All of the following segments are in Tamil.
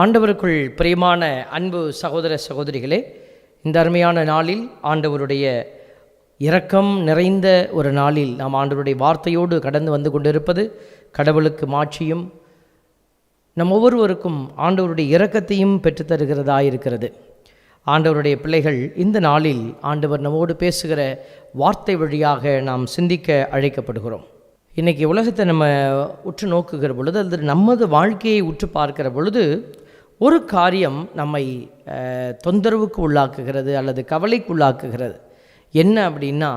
ஆண்டவருக்குள் பிரியமான அன்பு சகோதர சகோதரிகளே இந்த அருமையான நாளில் ஆண்டவருடைய இரக்கம் நிறைந்த ஒரு நாளில் நாம் ஆண்டவருடைய வார்த்தையோடு கடந்து வந்து கொண்டிருப்பது கடவுளுக்கு மாட்சியும் நம் ஒவ்வொருவருக்கும் ஆண்டவருடைய இரக்கத்தையும் பெற்றுத்தருகிறதா இருக்கிறது ஆண்டவருடைய பிள்ளைகள் இந்த நாளில் ஆண்டவர் நம்மோடு பேசுகிற வார்த்தை வழியாக நாம் சிந்திக்க அழைக்கப்படுகிறோம். இன்றைக்கி உலகத்தை நம்ம உற்று நோக்குகிற பொழுது அல்லது நமது வாழ்க்கையை உற்று பார்க்கிற பொழுது ஒரு காரியம் நம்மை தொந்தரவுக்கு உள்ளாக்குகிறது அல்லது கவலைக்கு உள்ளாக்குகிறது. என்ன அப்படின்னா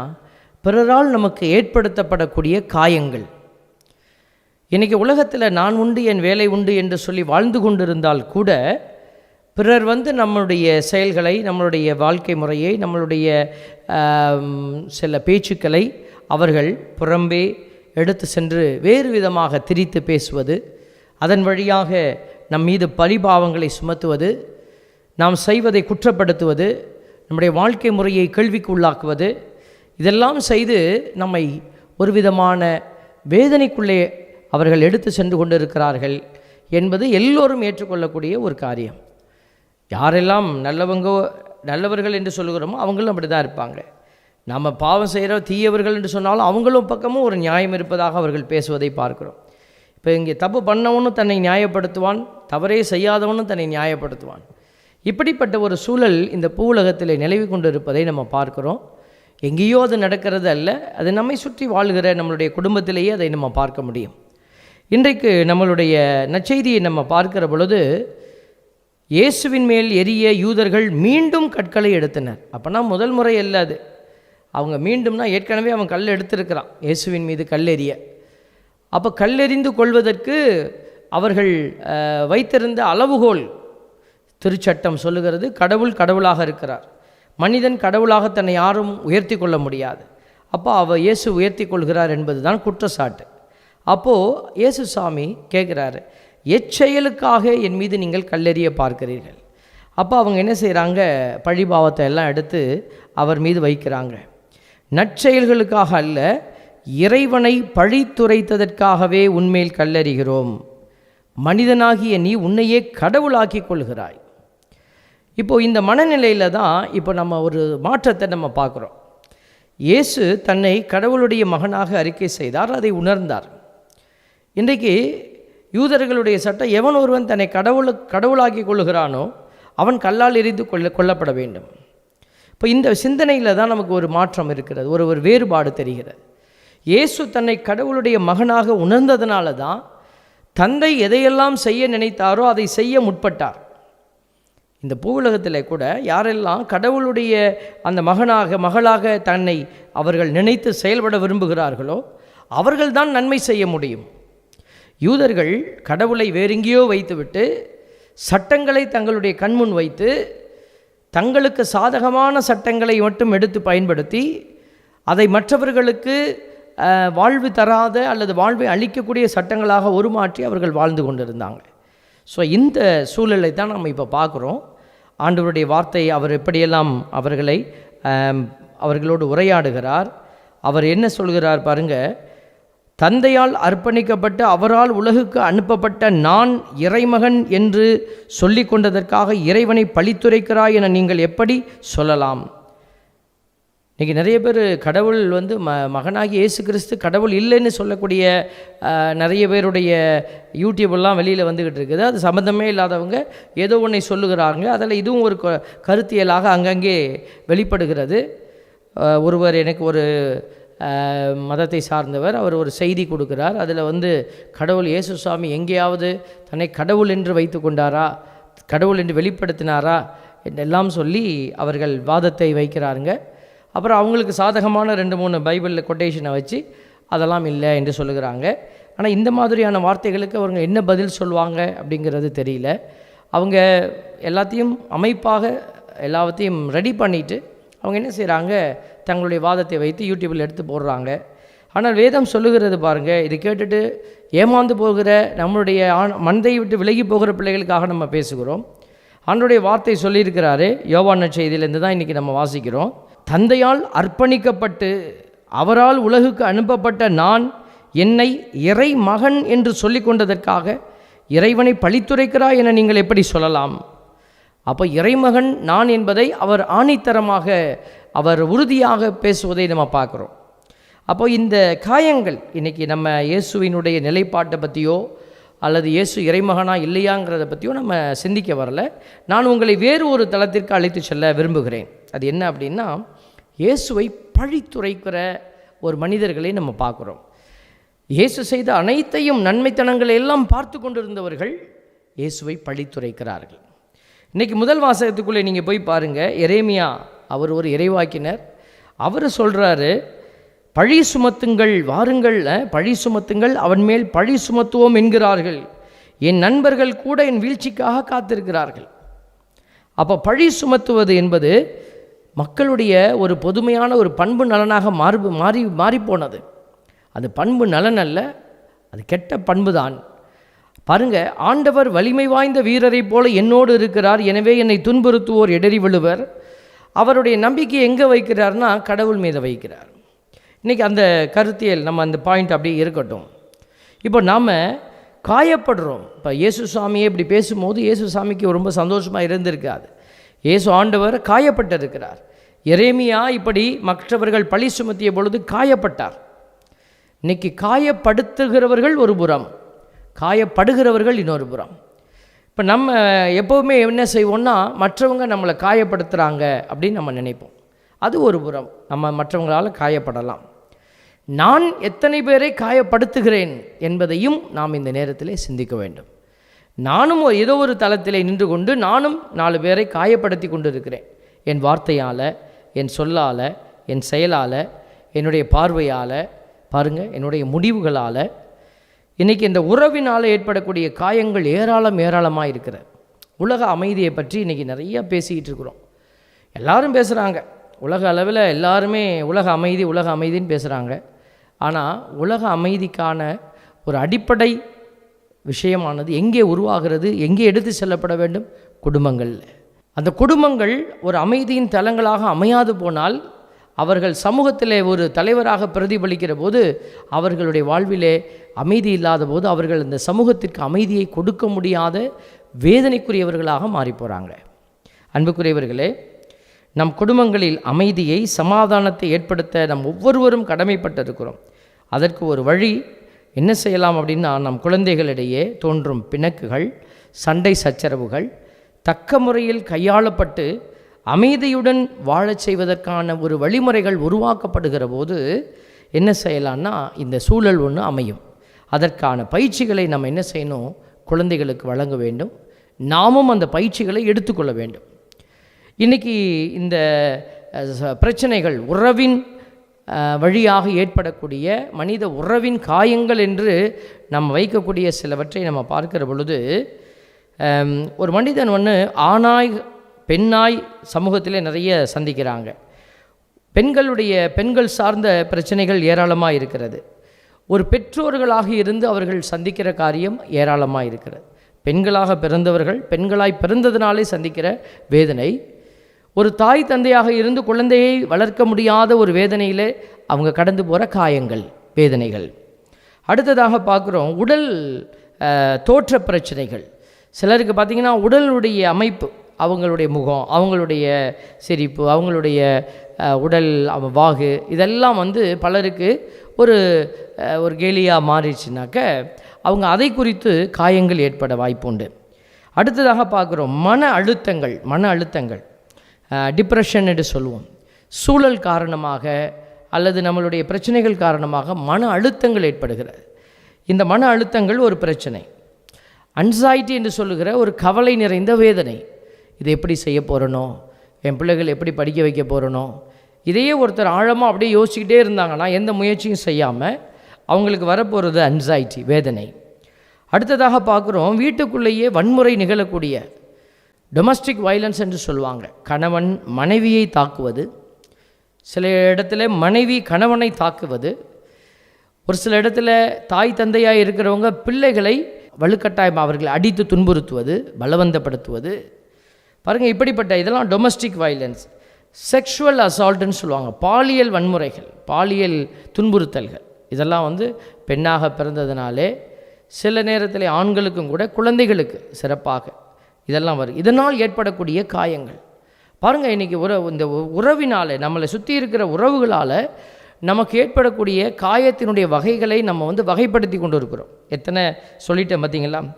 பிறரால் நமக்கு ஏற்படுத்தப்படக்கூடிய காயங்கள். இன்றைக்கி உலகத்தில் நான் உண்டு என் வேலை உண்டு என்று சொல்லி வாழ்ந்து கொண்டிருந்தால் கூட பிறர் வந்து நம்மளுடைய செயல்களை நம்மளுடைய வாழ்க்கை முறையை நம்மளுடைய சில பேச்சுக்களை அவர்கள் புறம்பே எடுத்து சென்று வேறு விதமாக திரித்து பேசுவது அதன் வழியாக நம் மீது பழிபாவங்களை சுமத்துவது நாம் செய்வதை குற்றப்படுத்துவது நம்முடைய வாழ்க்கை முறையை கேள்விக்கு உள்ளாக்குவது இதெல்லாம் செய்து நம்மை ஒரு விதமான வேதனைக்குள்ளே அவர்கள் எடுத்து சென்று கொண்டிருக்கிறார்கள் என்பது எல்லோரும் ஏற்றுக்கொள்ளக்கூடிய ஒரு காரியம். யாரெல்லாம் நல்லவங்க நல்லவர்கள் என்று சொல்லுகிறோமோ அவங்களும் அப்படி தான் இருப்பாங்க. நம்ம பாவம் செய்கிற தீயவர்கள் என்று சொன்னாலும் அவங்களும் பக்கமும் ஒரு நியாயம் இருப்பதாக அவர்கள் பேசுவதை பார்க்கிறோம். இப்போ இங்கே தப்பு பண்ணவனும் தன்னை நியாயப்படுத்துவான் தவறே செய்யாதவனும் தன்னை நியாயப்படுத்துவான். இப்படிப்பட்ட ஒரு சூழல் இந்த பூவுலகத்தில் நிலவி கொண்டு இருப்பதை நம்ம பார்க்குறோம். எங்கேயோ அது நடக்கிறது அல்ல அது நம்மை சுற்றி வாழ்கிற நம்மளுடைய குடும்பத்திலேயே அதை நம்ம பார்க்க முடியும். இன்றைக்கு நம்மளுடைய நச்செய்தியை நம்ம பார்க்கிற பொழுது இயேசுவின் மேல் எரிய யூதர்கள் மீண்டும் கற்களை எடுத்தனர். அப்போனா முதல் முறை அல்ல அது. அவங்க மீண்டும்னா ஏற்கனவே அவன் கல் எடுத்திருக்கிறான். இயேசுவின் மீது கல் எறிய அப்போ கல்லெறிந்து கொள்வதற்கு அவர்கள் வைத்திருந்த அளவுகோல் திருச்சட்டம் சொல்லுகிறது. கடவுள் கடவுளாக இருக்கிறார். மனிதன் கடவுளாக தன்னை யாரும் உயர்த்தி கொள்ள முடியாது. அப்போ அவ இயேசு உயர்த்தி கொள்கிறார் என்பது தான் குற்றச்சாட்டு. அப்போது இயேசு சாமி கேட்குறாரு எச்செயலுக்காக என் மீது நீங்கள் கல்லெறிய பார்க்கிறீர்கள்? அப்போ அவங்க என்ன செய்கிறாங்க பழிபாவத்தை எல்லாம் எடுத்து அவர் மீது வைக்கிறாங்க. நற்செயல்களுக்காக அல்ல இறைவனை பழித்துரைத்ததற்காகவே உன்மேல் கல்லறிகிறோம். மனிதனாகிய நீ உன்னையே கடவுளாக்கி கொள்கிறாய். இப்போது இந்த மனநிலையில் தான் இப்போ நம்ம ஒரு மாற்றத்தை நம்ம பார்க்குறோம். இயேசு தன்னை கடவுளுடைய மகனாக அறிக்கை செய்தார் அதை உணர்ந்தார். இன்றைக்கு யூதர்களுடைய சட்டம் எவன் ஒருவன் தன்னை கடவுள் கடவுளாக்கி கொள்ளுகிறானோ அவன் கல்லால் எரிந்து கொள்ள கொல்லப்பட வேண்டும். இப்போ இந்த சிந்தனையில் தான் நமக்கு ஒரு மாற்றம் இருக்கிறது ஒரு ஒரு வேறுபாடு தெரிகிறது. இயேசு தன்னை கடவுளுடைய மகனாக உணர்ந்ததுனால தான் தந்தை எதையெல்லாம் செய்ய நினைத்தாரோ அதை செய்ய முற்பட்டார். இந்த பூவுலகத்தில் கூட யாரெல்லாம் கடவுளுடைய அந்த மகனாக மகளாக தன்னை அவர்கள் நினைத்து செயல்பட விரும்புகிறார்களோ அவர்கள்தான் நன்மை செய்ய முடியும். யூதர்கள் கடவுளை வேறெங்கேயோ வைத்துவிட்டு சட்டங்களை தங்களுடைய கண்முன் வைத்து தங்களுக்கு சாதகமான சட்டங்களை மட்டும் எடுத்து பயன்படுத்தி அதை மற்றவர்களுக்கு வாழ்வு தராத அல்லது வாழ்வை அளிக்கக்கூடிய சட்டங்களாக உருமாற்றி அவர்கள் வாழ்ந்து கொண்டிருந்தாங்க. ஸோ இந்த சூழலை தான் நம்ம இப்போ பார்க்குறோம் ஆண்டவருடைய வார்த்தை அவர் எப்படியெல்லாம் அவர்களை அவர்களோடு உரையாடுகிறார் அவர் என்ன சொல்கிறார் பாருங்க தந்தையால் அர்ப்பணிக்கப்பட்டு அவரால் உலகுக்கு அனுப்பப்பட்ட நான் இறைமகன் என்று சொல்லி கொண்டதற்காக இறைவனை பழித்துரைக்கிறாய் என நீங்கள் எப்படி சொல்லலாம்? இன்றைக்கி நிறைய பேர் கடவுள் வந்து ம மகனாகி இயேசு கிறிஸ்து கடவுள் இல்லைன்னு சொல்லக்கூடிய நிறைய பேருடைய யூடியூப்லாம் வெளியில் வந்துக்கிட்டு இருக்குது. அது சம்மந்தமே இல்லாதவங்க ஏதோ ஒன்றை சொல்லுகிறாங்க. அதில் இதுவும் ஒரு க- கருத்தியலாக அங்கங்கே வெளிப்படுகிறது. ஒருவர் எனக்கு ஒரு மதத்தை சார்ந்தவர். அவர் ஒரு செய்தி கொடுக்கிறார். அதில் வந்து கடவுள் இயேசு சுவாமி எங்கேயாவது தன்னை கடவுள் என்று வைத்து கொண்டாரா? கடவுள் என்று வெளிப்படுத்தினாரா? என்றெல்லாம் சொல்லி அவர்கள் வாதத்தை வைக்கிறாருங்க. அப்புறம் அவங்களுக்கு சாதகமான ரெண்டு மூணு பைபிளில் கொட்டேஷனை வச்சு அதெல்லாம் இல்லை என்று சொல்லுகிறாங்க. ஆனால் இந்த மாதிரியான வார்த்தைகளுக்கு அவங்க என்ன பதில் சொல்லுவாங்க அப்படிங்கிறது தெரியல. அவங்க எல்லாத்தையும் அமைப்பாக எல்லாத்தையும் ரெடி பண்ணிவிட்டு அவங்க என்ன செய்கிறாங்க தங்களுடைய வாதத்தை வைத்து யூடியூப்பில் எடுத்து போடுறாங்க. ஆனால் வேதம் சொல்லுகிறது பாருங்கள் இது கேட்டுட்டு ஏமாந்து போகிற நம்மளுடைய ஆண் மனதை விட்டு விலகி போகிற பிள்ளைகளுக்காக நம்ம பேசுகிறோம். ஆண்டுடைய வார்த்தை சொல்லியிருக்கிறாரு யோவான செய்தியிலேருந்து தான் இன்றைக்கி நம்ம வாசிக்கிறோம். தந்தையால் அர்ப்பணிக்கப்பட்டு அவரால் உலகுக்கு அனுப்பப்பட்ட நான் என்னை இறை மகன் என்று சொல்லிக் கொண்டதற்காக இறைவனை பழித்துரைக்கிறாய் என நீங்கள் எப்படி சொல்லலாம்? அப்போ இறைமகன் நான் என்பதை அவர் ஆணித்தரமாக அவர் உறுதியாக பேசுவதை நம்ம பார்க்குறோம். அப்போ இந்த காயங்கள் இன்றைக்கி நம்ம இயேசுவினுடைய நிலைப்பாட்டை பற்றியோ அல்லது இயேசு இறைமகனா இல்லையாங்கிறத பற்றியும் நம்ம சிந்திக்க வரல. நான் உங்களை வேறு ஒரு தளத்திற்கு அழைத்து செல்ல விரும்புகிறேன். அது என்ன அப்படின்னா இயேசுவை பழித்துரைக்கிற ஒரு மனிதர்களை நம்ம பார்க்குறோம். இயேசு செய்த அனைத்தையும் நன்மைத்தனங்களை எல்லாம் பார்த்து கொண்டிருந்தவர்கள் இயேசுவை பழித்துரைக்கிறார்கள் இன்றைக்கி முதல் வாசகத்துக்குள்ளே நீங்கள் போய் பாருங்கள் எரேமியா அவர் ஒரு இறைவாக்கினர். அவர் சொல்கிறாரு பழி சுமத்துங்கள் வாருங்கள் பழி சுமத்துங்கள் அவன் மேல் பழி சுமத்துவோம் என்கிறார்கள். என் நண்பர்கள் கூட என் வீழ்ச்சிக்காக காத்திருக்கிறார்கள். அப்போ பழி சுமத்துவது என்பது மக்களுடைய ஒரு பொதுமையான ஒரு பண்பு நலனாக மாறு மாறி மாறிப்போனது. அது பண்பு நலன் அல்ல அது கெட்ட பண்பு தான் பாருங்க ஆண்டவர் வலிமை வாய்ந்த வீரரைப் போல என்னோடு இருக்கிறார் எனவே என்னை துன்புறுத்துவோர் எடறி விழுவர். அவருடைய நம்பிக்கை எங்கே வைக்கிறார்னா கடவுள் மீது வைக்கிறார். இன்றைக்கி அந்த கருத்தியல் நம்ம அந்த பாயிண்ட் அப்படியே இருக்கட்டும். இப்போ நாம் காயப்படுறோம். இப்போ இயேசு சாமியை இப்படி பேசும்போது இயேசு சாமிக்கு ரொம்ப சந்தோஷமாக இருந்திருக்காது இயேசு ஆண்டவர் காயப்பட்டிருக்கிறார். எரேமியா இப்படி மற்றவர்கள் பழி சுமத்திய பொழுது காயப்பட்டார். இன்னைக்கு காயப்படுத்துகிறவர்கள் ஒரு புறம் காயப்படுகிறவர்கள் இன்னொரு புறம். இப்போ நம்ம எப்போவுமே என்ன செய்வோம்னா மற்றவங்க நம்மளை காயப்படுத்துகிறாங்க அப்படின்னு நம்ம நினைப்போம். அது ஒரு புறம். நம்ம மற்றவங்களால் காயப்படலாம். நான் எத்தனை பேரை காயப்படுத்துகிறேன் என்பதையும் நாம் இந்த நேரத்திலே சிந்திக்க வேண்டும். நானும் ஒரு- ஏதோ ஒரு தளத்திலே நின்று கொண்டு நானும் நாலு பேரை காயப்படுத்தி கொண்டு இருக்கிறேன் என் வார்த்தையால் என் சொல்லால் என் செயலால் என்னுடைய பார்வையால் பாருங்கள் என்னுடைய முடிவுகளால் இன்றைக்கி இந்த உறவினால் ஏற்படக்கூடிய காயங்கள் ஏராளம் ஏராளமாக இருக்கிறது. உலக அமைதியை பற்றி இன்றைக்கி நிறைய பேசிக்கிட்டு இருக்கிறோம். எல்லாரும் பேசுகிறாங்க உலக அளவில் எல்லாருமே உலக அமைதி உலக அமைதின்னு பேசுகிறாங்க ஆனால் உலக அமைதிக்கான ஒரு அடிப்படை விஷயமானது எங்கே உருவாகிறது எங்கே எடுத்து செல்லப்பட வேண்டும்? குடும்பங்களில் அந்த குடும்பங்கள் ஒரு அமைதியின் தலங்களாக அமையாது போனால் அவர்கள் சமூகத்திலே ஒரு தலைவராக பிரதிபலிக்கிற போது அவர்களுடைய வாழ்விலே அமைதி இல்லாத போது அவர்கள் இந்த சமூகத்திற்கு அமைதியை கொடுக்க முடியாத வேதனைக்குரியவர்களாக மாறி போகிறாங்க அன்புக்குரியவர்களே நம் குடும்பங்களில் அமைதியை சமாதானத்தை ஏற்படுத்த நம் ஒவ்வொருவரும் கடமைப்பட்டிருக்கிறோம். அதற்கு ஒரு வழி என்ன செய்யலாம் அப்படின்னா நம் குழந்தைகளிடையே தோன்றும் பிணக்குகள் சண்டை சச்சரவுகள் தக்க முறையில் கையாளப்பட்டு அமைதியுடன் வாழச் செய்வதற்கான ஒரு வழிமுறைகள் உருவாக்கப்படுகிற போது என்ன செய்யலான்னா இந்த சூழல் ஒன்று அமையும். அதற்கான பயிற்சிகளை நம்ம என்ன செய்யணும் குழந்தைகளுக்கு வழங்க வேண்டும். நாமும் அந்த பயிற்சிகளை எடுத்துக்கொள்ள வேண்டும். இன்றைக்கி இந்த பிரச்சனைகள் உறவின் வழியாக ஏற்படக்கூடிய மனித உறவின் காயங்கள் என்று நம்ம வைக்கக்கூடிய சிலவற்றை நம்ம பார்க்கிற பொழுது ஒரு மனிதன் ஒன்று ஆணாய் பெண்ணாய் சமூகத்திலே நிறைய சந்திக்கிறாங்க. பெண்களுடைய பெண்கள் சார்ந்த பிரச்சனைகள் ஏராளமாக இருக்கிறது. ஒரு பெற்றோர்களாக இருந்து அவர்கள் சந்திக்கிற காரியம் ஏராளமாக இருக்கிறது. பெண்களாக பிறந்தவர்கள் பெண்களாய் பிறந்ததினாலே சந்திக்கிற வேதனை ஒரு தாய் தந்தையாக இருந்து குழந்தையை வளர்க்க முடியாத ஒரு வேதனையில் அவங்க கடந்து போகிற காயங்கள் வேதனைகள். அடுத்ததாக பார்க்குறோம் உடல் தோற்ற பிரச்சனைகள். சிலருக்கு பார்த்திங்கன்னா உடலுடைய அமைப்பு அவங்களுடைய முகம் அவங்களுடைய சிரிப்பு அவங்களுடைய உடல் வாகு இதெல்லாம் வந்து பலருக்கு ஒரு ஒரு கேலியாக மாறிடுச்சுனாக்க அவங்க அதை குறித்து காயங்கள் ஏற்பட வாய்ப்பு உண்டு அடுத்ததாக பார்க்குறோம் மன அழுத்தங்கள் மன அழுத்தங்கள். டிப்ரெஷன் என்று சொல்லுவோம் சூழல் காரணமாக அல்லது நம்மளுடைய பிரச்சனைகள் காரணமாக மன அழுத்தங்கள் ஏற்படுகிறது. இந்த மன அழுத்தங்கள் ஒரு பிரச்சனை. அன்சைட்டி என்று சொல்லுகிற ஒரு கவலை நிறைந்த வேதனை. இதை எப்படி செய்ய போகிறனோ என் பிள்ளைகள் எப்படி படிக்க வைக்க போகிறனோ இதையே ஒருத்தர் ஆழமாக அப்படியே யோசிச்சுக்கிட்டே இருந்தாங்கன்னா எந்த முயற்சியும் செய்யாமல் அவங்களுக்கு வரப்போகிறது அன்சைட்டி வேதனை. அடுத்ததாக பார்க்குறோம் வீட்டுக்குள்ளேயே வன்முறை நிகழக்கூடிய டொமஸ்டிக் வயலன்ஸ் என்று சொல்லுவாங்க. கணவன் மனைவியை தாக்குவது சில இடத்துல மனைவி கணவனை தாக்குவது ஒரு சில இடத்துல தாய் தந்தையாக இருக்கிறவங்க பிள்ளைகளை வலுக்கட்டாயம் அவர்களை அடித்து துன்புறுத்துவது பலவந்தப்படுத்துவது. பாருங்கள் இப்படிப்பட்ட இதெல்லாம் டொமஸ்டிக் வயலன்ஸ் செக்ஷுவல் அசால்ட்டுன்னு சொல்லுவாங்க. பாலியல் வன்முறைகள் பாலியல் துன்புறுத்தல்கள். இதெல்லாம் வந்து பெண்ணாக பிறந்ததுனாலே சில நேரத்தில் ஆண்களுக்கும் கூட குழந்தைகளுக்கு சிறப்பாக இதெல்லாம் வரும். இதனால் ஏற்படக்கூடிய காயங்கள். பாருங்கள் இன்றைக்கி உறவு இந்த உ- நம்மளை சுற்றி இருக்கிற உறவுகளால் நமக்கு ஏற்படக்கூடிய காயத்தினுடைய வகைகளை நம்ம வந்து வகைப்படுத்தி கொண்டு இருக்கிறோம். எத்தனை சொல்லிட்டேன் பார்த்தீங்களா?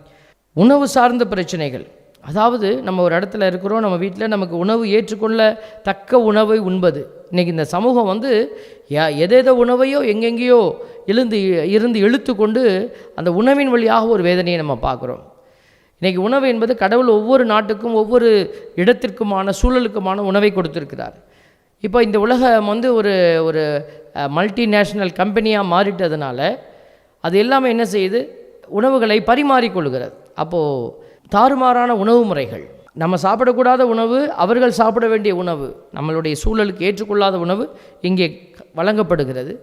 உணவு சார்ந்த பிரச்சனைகள். அதாவது நம்ம ஒரு இடத்துல இருக்கிறோம் நம்ம வீட்டில் நமக்கு உணவு ஏற்றுக்கொள்ள தக்க உணவை உண்பது. இன்றைக்கி இந்த சமூகம் வந்து எதேதோ உணவையோ எங்கெங்கேயோ எழுந்து இருந்து இழுத்து கொண்டு அந்த உணவின் வழியாக ஒரு வேதனையை நம்ம பார்க்குறோம். இன்றைக்கி உணவு என்பது கடவுள் ஒவ்வொரு நாட்டுக்கும் ஒவ்வொரு இடத்திற்குமான சூழலுக்குமான உணவை கொடுத்துருக்கிறார். இப்போ இந்த உலகம் வந்து ஒரு ஒரு மல்டிநேஷ்னல் கம்பெனியாக மாறிட்டதுனால அது எல்லாமே என்ன செய்யுது? உணவுகளை பரிமாறிக்கொள்கிறது. அப்போது தாறுமாறான உணவு முறைகள். நம்ம சாப்பிடக்கூடாத உணவு அவர்கள் சாப்பிட வேண்டிய உணவு நம்மளுடைய சூழலுக்கு ஏற்றுக்கொள்ளாத உணவு இங்கே வழங்கப்படுகிறது.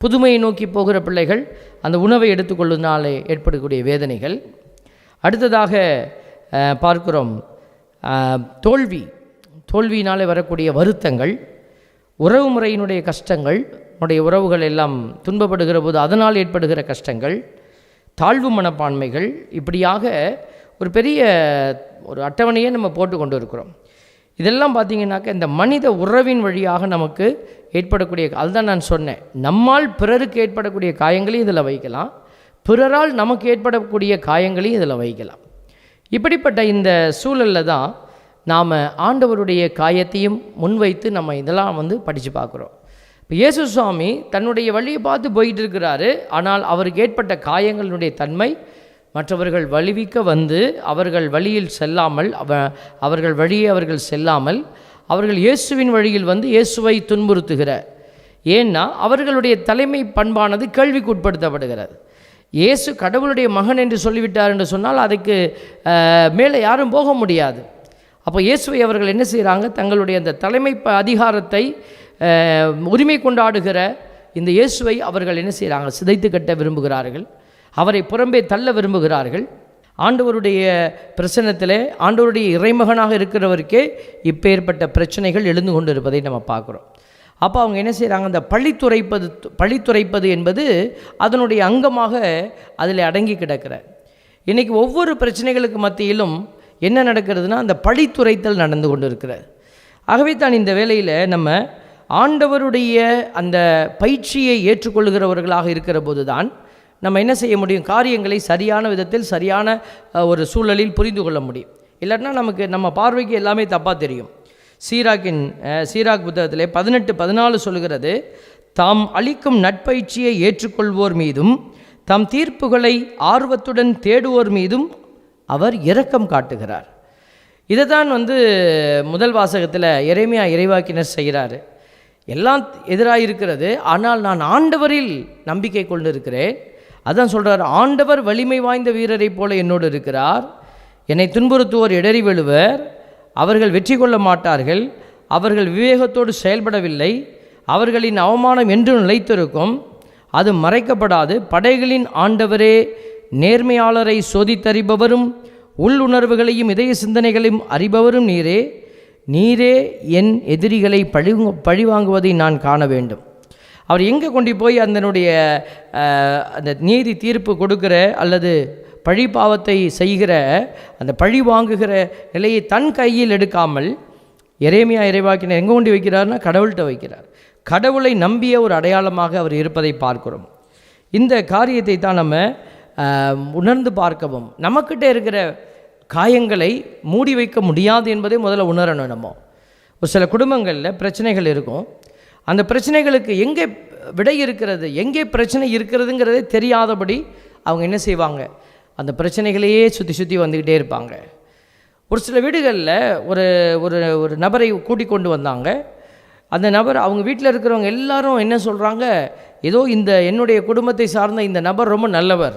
புதுமையை நோக்கி போகிற பிள்ளைகள் அந்த உணவை எடுத்துக்கொள்வதனாலே ஏற்படக்கூடிய வேதனைகள். அடுத்ததாக பார்க்கிறோம். தோல்வி. தோல்வியினாலே வரக்கூடிய வருத்தங்கள் உறவு முறையினுடைய கஷ்டங்கள் உடைய உறவுகள் எல்லாம் துன்பப்படுகிற போது அதனால் ஏற்படுகிற கஷ்டங்கள் தாழ்வு மனப்பான்மைகள் இப்படியாக ஒரு பெரிய ஒரு அட்டவணையை நம்ம போட்டு கொண்டு இருக்கிறோம் இதெல்லாம் பார்த்திங்கனாக்கா இந்த மனித உறவின் வழியாக நமக்கு ஏற்படக்கூடிய அதுதான் நான் சொன்னேன். நம்மால் பிறருக்கு ஏற்படக்கூடிய காயங்களையும் இதில் வைக்கலாம். பிறரால் நமக்கு ஏற்படக்கூடிய காயங்களையும் இதில் வைக்கலாம். இப்படிப்பட்ட இந்த சூழலில் தான் நாம் ஆண்டவருடைய காயத்தையும் முன்வைத்து நம்ம இதெல்லாம் வந்து படித்து பார்க்குறோம். இப்போ இயேசு சுவாமி தன்னுடைய வழியை பார்த்து போயிட்டு இருக்கிறாரு ஆனால் அவருக்கு ஏற்பட்ட காயங்களினுடைய தன்மை மற்றவர்கள் வலிவிக்க வந்து அவர்கள் வழியில் செல்லாமல் அவ அவர்கள் வழியே அவர்கள் செல்லாமல் அவர்கள் இயேசுவின் வழியில் வந்து இயேசுவை துன்புறுத்துகிற ஏன்னா அவர்களுடைய தலைமை பண்பானது கேள்விக்குட்படுத்தப்படுகிறது இயேசு கடவுளுடைய மகன் என்று சொல்லிவிட்டார் என்று சொன்னால் அதுக்கு மேலே யாரும் போக முடியாது. அப்போ இயேசுவை அவர்கள் என்ன செய்கிறாங்க? தங்களுடைய அந்த தலைமை ப- அதிகாரத்தை உரிமை கொண்டாடுகிற இந்த இயேசுவை அவர்கள் என்ன செய்கிறாங்க? சிதைத்து கட்ட விரும்புகிறார்கள். அவரை புறம்பே தள்ள விரும்புகிறார்கள். ஆண்டவருடைய பிரசன்னத்திலே ஆண்டவருடைய இறைமகனாக இருக்கிறவருக்கே இப்பேற்பட்ட பிரச்சனைகள் எழுந்து கொண்டு இருப்பதை நம்ம பார்க்குறோம். அப்போ அவங்க என்ன செய்கிறாங்க அந்த பழித்துரைப்பது பழித்துரைப்பது என்பது அதனுடைய அங்கமாக அதில் அடங்கி கிடக்கிற. இன்றைக்கி ஒவ்வொரு பிரச்சனைகளுக்கு மத்தியிலும் என்ன நடக்கிறதுனா அந்த பழித்துரைத்தல் நடந்து கொண்டு இருக்கிறது ஆகவே தான் இந்த வேலையில் நம்ம ஆண்டவருடைய அந்த பயிற்சியை ஏற்றுக்கொள்கிறவர்களாக இருக்கிற போது தான் நம்ம என்ன செய்ய முடியும்? காரியங்களை சரியான விதத்தில் சரியான ஒரு சூழலில் புரிந்து கொள்ள முடியும். இல்லைன்னா நமக்கு நம்ம பார்வைக்கு எல்லாமே தப்பாக தெரியும். சீராக்கின் சீராக் புத்தகத்திலே பதினெட்டு பதினாலு சொல்கிறது தாம் அளிக்கும் நட்பயிற்சியை ஏற்றுக்கொள்வோர் மீதும் தம் தீர்ப்புகளை ஆர்வத்துடன் தேடுவோர் மீதும் அவர் இரக்கம் காட்டுகிறார். இதை தான் வந்து முதல் வாசகத்தில் இறைமையாக இறைவாக்கினர் செய்கிறாரு. எல்லாம் எதிராக இருக்கிறது ஆனால் நான் ஆண்டவரில் நம்பிக்கை கொண்டு இருக்கிறேன் அதான் சொல்கிறார் ஆண்டவர் வலிமை வாய்ந்த வீரரைப் போல என்னோடு இருக்கிறார். என்னை துன்புறுத்துவோர் இடறி விழுவர். அவர்கள் வெற்றி கொள்ள மாட்டார்கள். அவர்கள் விவேகத்தோடு செயல்படவில்லை. அவர்களின் அவமானம் என்றும் நிலைத்திருக்கும். அது மறைக்கப்படாது. படைகளின் ஆண்டவரே நேர்மையாளரை சோதித்தறிபவரும் உள்ளுணர்வுகளையும் இதய சிந்தனைகளையும் அறிபவரும் நீரே. நீரே என் எதிரிகளை பழி பழிவாங்குவதை நான் காண வேண்டும். அவர் எங்கே கொண்டு போய் அதனுடைய அந்த நீதி தீர்ப்பு கொடுக்கிற அல்லது பழி பாவத்தை செய்கிற அந்த பழி வாங்குகிற நிலையை தன் கையில் எடுக்காமல் இறைமையாக இறைவாக்கினர் எங்கே கொண்டு வைக்கிறார்னா கடவுள்கிட்ட வைக்கிறார். கடவுளை நம்பிய ஒரு அடையாளமாக அவர் இருப்பதை பார்க்கிறோம். இந்த காரியத்தை தான் நம்ம உணர்ந்து பார்க்கவும் நம்மக்கிட்ட இருக்கிற காயங்களை மூடி வைக்க முடியாது என்பதை முதல்ல உணரணும் நம்ம. ஒரு சில குடும்பங்களில் பிரச்சனைகள் இருக்கும். அந்த பிரச்சனைகளுக்கு எங்கே விடை இருக்கிறது எங்கே பிரச்சனை இருக்கிறதுங்கிறதே தெரியாதபடி அவங்க என்ன செய்வாங்க? அந்த பிரச்சனைகளையே சுற்றி சுற்றி வந்துக்கிட்டே இருப்பாங்க. ஒரு சில வீடுகளில் ஒரு ஒரு ஒரு நபரை கூட்டிக் கொண்டு வந்தாங்க. அந்த நபர் அவங்க வீட்டில் இருக்கிறவங்க எல்லாரும் என்ன சொல்கிறாங்க ஏதோ இந்த என்னுடைய குடும்பத்தை சார்ந்த இந்த நபர் ரொம்ப நல்லவர்.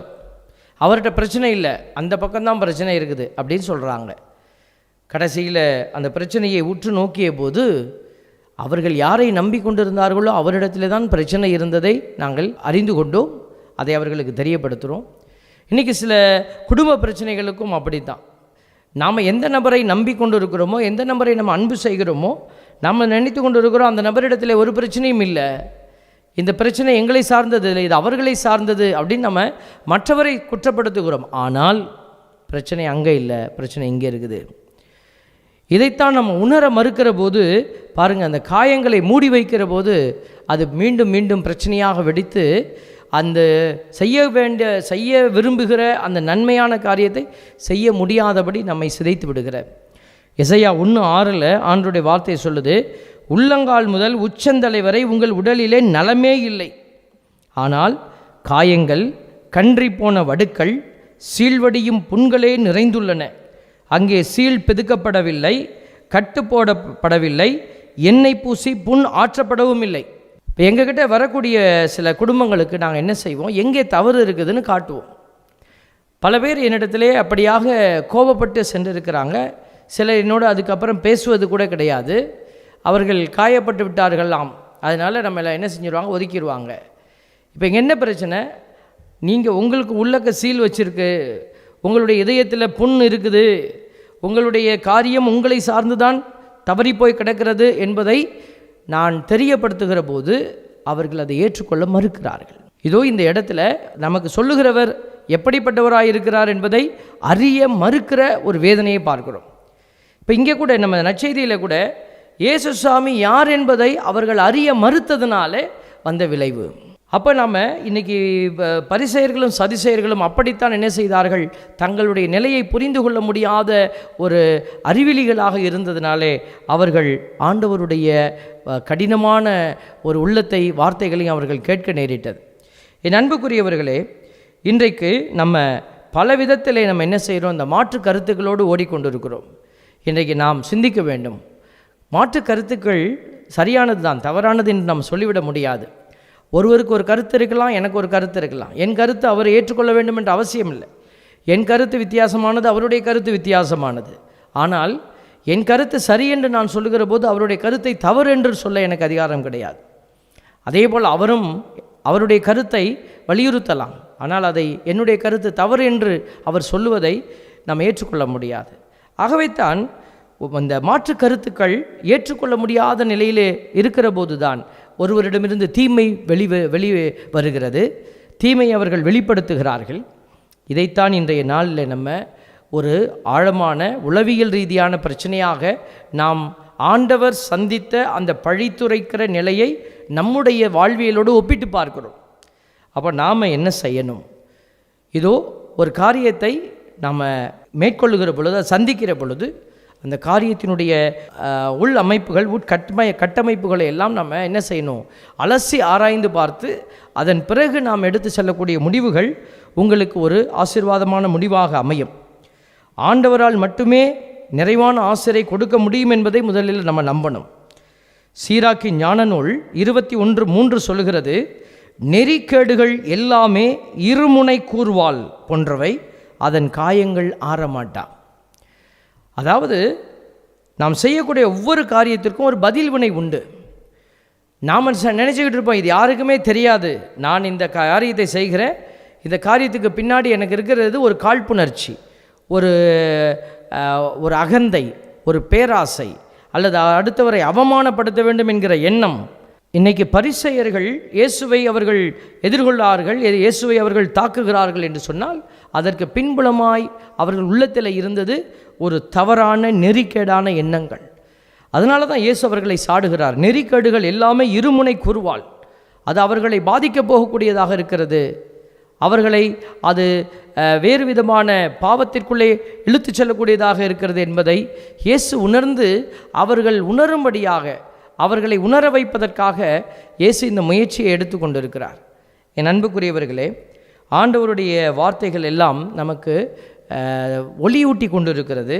அவர்கிட்ட பிரச்சனை இல்லை. அந்த பக்கம்தான் பிரச்சனை இருக்குது அப்படின்னு சொல்கிறாங்க கடைசியில் அந்த பிரச்சனையை உற்று நோக்கிய போது அவர்கள் யாரை நம்பிக்கொண்டிருந்தார்களோ அவரிடத்தில் தான் பிரச்சனை இருந்ததை நாங்கள் அறிந்து கொண்டோம். அதை அவர்களுக்கு தெரியப்படுத்துகிறோம் இன்றைக்கி சில குடும்ப பிரச்சனைகளுக்கும் அப்படித்தான். நாம் எந்த நபரை நம்பிக்கொண்டு இருக்கிறோமோ எந்த நபரை நம்ம அன்பு செய்கிறோமோ நம்ம நினைத்து கொண்டு இருக்கிறோம் அந்த நபரிடத்தில் ஒரு பிரச்சனையும் இல்லை. இந்த பிரச்சனை எங்களை சார்ந்தது இல்லை இது அவர்களை சார்ந்தது அப்படின்னு நம்ம மற்றவரை குற்றப்படுத்துகிறோம். ஆனால் பிரச்சனை அங்கே இல்லை பிரச்சனை இங்கே இருக்குது. இதைத்தான் நம்ம உணர மறுக்கிற போது பாருங்கள் அந்த காயங்களை மூடி வைக்கிற போது அது மீண்டும் மீண்டும் பிரச்சனையாக வெடித்து அந்த செய்ய வேண்டிய செய்ய விரும்புகிற அந்த நன்மையான காரியத்தை செய்ய முடியாதபடி நம்மை சிதைத்து விடுகிற இசையா ஒன்று ஆறில் ஆண்டுடைய வார்த்தை சொல்லுது உள்ளங்கால் முதல் உச்சந்தலை வரை உங்கள் உடலிலே நலமே இல்லை. ஆனால் காயங்கள் கன்றி போன வடுக்கள் சீழ்வடியும் புண்களே நிறைந்துள்ளன. அங்கே சீழ் பிதுக்கப்படவில்லை கட்டு போடப்படவில்லை எண்ணெய் பூசி புண் ஆற்றப்படவும் இல்லை இப்போ எங்ககிட்ட வரக்கூடிய சில குடும்பங்களுக்கு நாங்கள் என்ன செய்வோம்? எங்கே தவறு இருக்குதுன்னு காட்டுவோம். பல பேர் என்னிடத்திலே அப்படியாக கோபப்பட்டு சென்றிருக்கிறாங்க. சிலர் என்னோடு அதுக்கப்புறம் பேசுவது கூட கிடையாது. அவர்கள் காயப்பட்டு விட்டார்களாம் அதனால் நம்மளை என்ன செஞ்சிருவாங்க? ஒதுக்கிடுவாங்க இப்போ இங்கே என்ன பிரச்சனை? நீங்கள் உங்களுக்கு உள்ளக்க சீல் வச்சுருக்கு. உங்களுடைய இதயத்தில் புண் இருக்குது. உங்களுடைய காரியம் உங்களை சார்ந்து தான் தவறி போய் கிடக்கிறது என்பதை நான் தெரியப்படுத்துகிற போது அவர்கள் அதை ஏற்றுக்கொள்ள மறுக்கிறார்கள். இதோ இந்த இடத்துல நமக்கு சொல்லுகிறவர் எப்படிப்பட்டவராக இருக்கிறார் என்பதை அறிய மறுக்கிற ஒரு வேதனையை பார்க்கிறோம். இப்போ இங்கே கூட நம்ம நச்செய்தியில் கூட இயேசு சாமி யார் என்பதை அவர்கள் அறிய மறுத்ததுனாலே வந்த விளைவு. அப்போ நாம் இன்னைக்கு ப- பரிசெயர்களும் சதிசெயர்களும் அப்படித்தான் என்ன செய்தார்கள்? தங்களுடைய நிலையை புரிந்து கொள்ள முடியாத ஒரு அறிவிலிகளாக இருந்ததினாலே அவர்கள் ஆண்டவருடைய கடினமான ஒரு உள்ளத்தை வார்த்தைகளையும் அவர்கள் கேட்க நேரிட்டது. என் அன்புக்குரியவர்களே இன்றைக்கு நம்ம பல விதத்திலே நம்ம என்ன செய்கிறோம் இந்த மாற்று கருத்துக்களோடு ஓடிக்கொண்டிருக்கிறோம். இன்றைக்கு நாம் சிந்திக்க வேண்டும். மாற்று கருத்துக்கள் சரியானது தான் தவறானது என்று நாம் சொல்லிவிட முடியாது. ஒருவருக்கு ஒரு கருத்து இருக்கலாம் எனக்கு ஒரு கருத்து இருக்கலாம். என் கருத்து அவர் ஏற்றுக்கொள்ள வேண்டும் என்ற அவசியம் இல்லை. என் கருத்து வித்தியாசமானது அவருடைய கருத்து வித்தியாசமானது. ஆனால் என் கருத்து சரி என்று நான் சொல்லுகிற போது அவருடைய கருத்தை தவறு என்று சொல்ல எனக்கு அதிகாரம் கிடையாது. அதேபோல் அவரும் அவருடைய கருத்தை வலியுறுத்தலாம். ஆனால் அதை என்னுடைய கருத்து தவறு என்று அவர் சொல்லுவதை நாம் ஏற்றுக்கொள்ள முடியாது. ஆகவே தான் இந்த மாற்று கருத்துக்கள் ஏற்றுக்கொள்ள முடியாத நிலையிலே இருக்கிற போதுதான் ஒருவரிடமிருந்து தீமை வெளி வெளி வருகிறது. தீமை அவர்கள் வெளிப்படுத்துகிறார்கள். இதைத்தான் இன்றைய நாளில் நம்ம ஒரு ஆழமான உளவியல் ரீதியான பிரச்சனையாக நாம் ஆண்டவர் சந்தித்த அந்த பழித்துரைக்கிற நிலையை நம்முடைய வாழ்வியலோடு ஒப்பிட்டு பார்க்கிறோம். அப்போ நாம் என்ன செய்யணும்? இதோ ஒரு காரியத்தை நாம் மேற்கொள்ளுகிற பொழுது அதை சந்திக்கிற பொழுது அந்த காரியத்தினுடைய உள் அமைப்புகள் உட்கட்டமை கட்டமைப்புகளை எல்லாம் நம்ம என்ன செய்யணும்? அலசி ஆராய்ந்து பார்த்து அதன் பிறகு நாம் எடுத்து செல்லக்கூடிய முடிவுகள் உங்களுக்கு ஒரு ஆசீர்வாதமான முடிவாக அமையும். ஆண்டவரால் மட்டுமே நிறைவான ஆசிரை கொடுக்க முடியும் என்பதை முதலில் நம்ம நம்பணும். சீராக்கி ஞான நூல் இருபத்தி ஒன்று மூன்று சொல்கிறது நெறிக்கேடுகள் எல்லாமே இருமுனை கூர்வாள் போன்றவை அதன் காயங்கள் ஆறமாட்டா. அதாவது நாம் செய்யக்கூடிய ஒவ்வொரு காரியத்திற்கும் ஒரு பதில் வினை உண்டு. நாம் நினச்சிக்கிட்டு இருப்போம் இது யாருக்குமே தெரியாது. நான் இந்த காரியத்தை செய்கிறேன். இந்த காரியத்துக்கு பின்னாடி எனக்கு இருக்கிறது ஒரு காழ்ப்புணர்ச்சி ஒரு ஒரு அகந்தை ஒரு பேராசை அல்லது அடுத்தவரை அவமானப்படுத்த வேண்டும் என்கிற எண்ணம். இன்னைக்கு பரிசெயர்கள் இயேசுவை அவர்கள் எதிர்கொள்ளார்கள் இயேசுவை அவர்கள் தாக்குகிறார்கள் என்று சொன்னால் அதற்கு பின்புலமாய் அவர்கள் உள்ளத்தில் இருந்தது ஒரு தவறான நெறிக்கேடான எண்ணங்கள். அதனால தான் இயேசு அவர்களை சாடுகிறார். நெறிக்கேடுகள் எல்லாமே இருமுனை கூறுவாள். அது அவர்களை பாதிக்கப் போகக்கூடியதாக இருக்கிறது. அவர்களை அது வேறு விதமான பாவத்திற்குள்ளே இழுத்துச் செல்லக்கூடியதாக இருக்கிறது என்பதை இயேசு உணர்ந்து அவர்கள் உணரும்படியாக அவர்களை உணர வைப்பதற்காக இயேசு இந்த முயற்சியை எடுத்து கொண்டிருக்கிறார். என் அன்புக்குரியவர்களே ஆண்டவருடைய வார்த்தைகள் எல்லாம் நமக்கு ஒளியூட்டி கொண்டிருக்கிறது.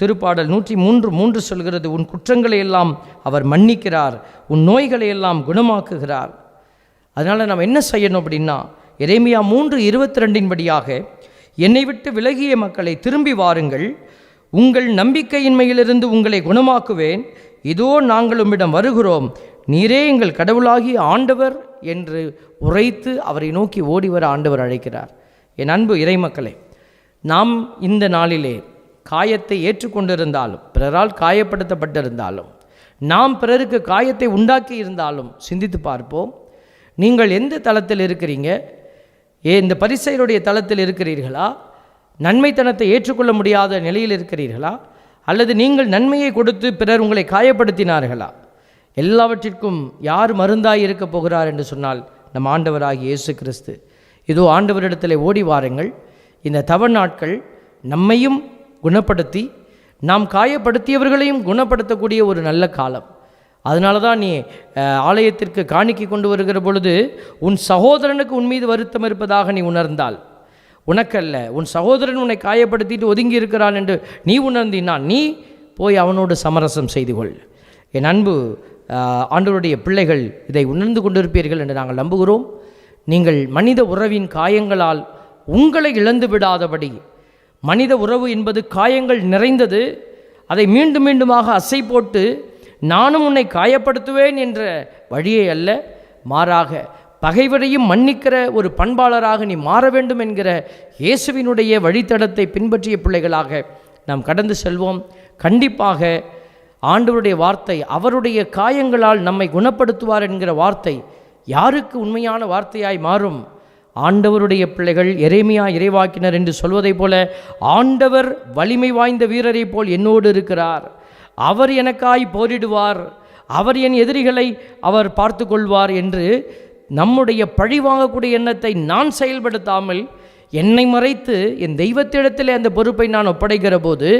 திருப்பாடல் நூற்றி மூன்று மூன்று சொல்கிறது உன் குற்றங்களை எல்லாம் அவர் மன்னிக்கிறார் உன் நோய்களை எல்லாம் குணமாக்குகிறார். அதனால் நாம் என்ன செய்யணும் அப்படின்னா இறைமையா மூன்று இருபத்தி ரெண்டின் படியாக என்னை விட்டு விலகிய மக்களை திரும்பி வாருங்கள். உங்கள் நம்பிக்கையின்மையிலிருந்து உங்களை குணமாக்குவேன். இதோ நாங்கள் உம்மிடம் வருகிறோம். நீரே எங்கள் கடவுளாகி ஆண்டவர் என்று உரைத்து அவரை நோக்கி ஓடி வர ஆண்டவர் அழைக்கிறார். என் அன்பு இறைமக்களே நாம் இந்த நாளிலே காயத்தை ஏற்றுக்கொண்டிருந்தாலும் பிறரால் காயப்படுத்தப்பட்டிருந்தாலும் நாம் பிறருக்கு காயத்தை உண்டாக்கி இருந்தாலும் சிந்தித்து பார்ப்போம். நீங்கள் எந்த தளத்தில் இருக்கிறீங்க? ஏ இந்த பரிசையருடைய தளத்தில் இருக்கிறீர்களா? நன்மைத்தனத்தை ஏற்றுக்கொள்ள முடியாத நிலையில் இருக்கிறீர்களா? அல்லது நீங்கள் நன்மையை கொடுத்து பிறர் உங்களை காயப்படுத்தினார்களா? எல்லாவற்றிற்கும் யார் மருந்தாய் இருக்கப் போகிறார் என்று சொன்னால் நம் ஆண்டவராகிய இயேசு கிறிஸ்து. இதோ ஆண்டவரிடத்தில் ஓடி வாருங்கள். இந்த தவ நாட்கள் நம்மையும் குணப்படுத்தி நாம் காயப்படுத்தியவர்களையும் குணப்படுத்தக்கூடிய ஒரு நல்ல காலம். அதனால தான் நீ ஆலயத்திற்கு காணிக்கை கொண்டு வருகிற பொழுது உன் சகோதரனுக்கு உன் மீது வருத்தம் இருப்பதாக நீ உணர்ந்தால். உனக்கல்ல உன் சகோதரன் உன்னை காயப்படுத்திட்டு ஒதுங்கி இருக்கிறான் என்று நீ உணர்ந்தினா நீ போய் அவனோடு சமரசம் செய்து கொள். என் அன்பு ஆண்டோருடைய ஆண்டவருடைய பிள்ளைகள் இதை உணர்ந்து கொண்டிருப்பீர்கள் என்று நாங்கள் நம்புகிறோம். நீங்கள் மனித உறவின் காயங்களால் உங்களை இழந்து விடாதபடி. மனித உறவு என்பது காயங்கள் நிறைந்தது. அதை மீண்டும் மீண்டுமாக அசை போட்டு நானும் உன்னை காயப்படுத்துவேன் என்ற வழியே அல்ல. மாறாக பகைவரையும் மன்னிக்கிற ஒரு பண்பாளராக நீ மாற வேண்டும் என்கிற இயேசுவினுடைய வழித்தடத்தை பின்பற்றிய பிள்ளைகளாக நாம் கடந்து செல்வோம். கண்டிப்பாக ஆண்டவருடைய வார்த்தை அவருடைய காயங்களால் நம்மை குணப்படுத்துவார் என்கிற வார்த்தை யாருக்கு உண்மையான வார்த்தையாய் மாறும்? ஆண்டவருடைய பிள்ளைகள் எரேமியா இறைவாக்கினர் என்று சொல்வதைப் போல ஆண்டவர் வலிமை வாய்ந்த வீரரைப் போல் என்னோடு இருக்கிறார். அவர் எனக்காய் போரிடுவார். அவர் என் எதிரிகளை அவர் பார்த்து கொள்வார் என்று நம்முடைய பழி வாங்கக்கூடிய எண்ணத்தை நான் செயல்படுத்தாமல் என்னை மறைத்து என் தெய்வத்திடத்திலே அந்த பொறுப்பை நான் ஒப்படைக்கிற போது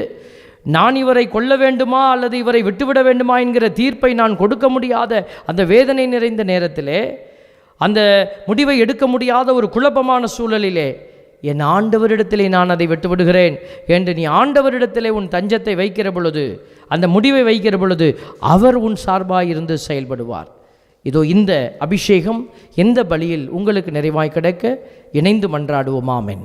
நான் இவரை கொல்ல வேண்டுமா அல்லது இவரை விட்டுவிட வேண்டுமா என்கிற தீர்ப்பை நான் கொடுக்க முடியாத அந்த வேதனை நிறைந்த நேரத்திலே அந்த முடிவை எடுக்க முடியாத ஒரு குழப்பமான சூழலிலே என் ஆண்டவரிடத்திலே நான் அதை விட்டுவிடுகிறேன் என்று நீ ஆண்டவரிடத்திலே உன் தஞ்சத்தை வைக்கிற பொழுது அந்த முடிவை வைக்கிற பொழுது அவர் உன் சார்பாக இருந்து செயல்படுவார். இதோ இந்த அபிஷேகம் எந்த பலியில் உங்களுக்கு நிறைவாய் கிடைக்க இணைந்து மன்றாடுவோமாமென்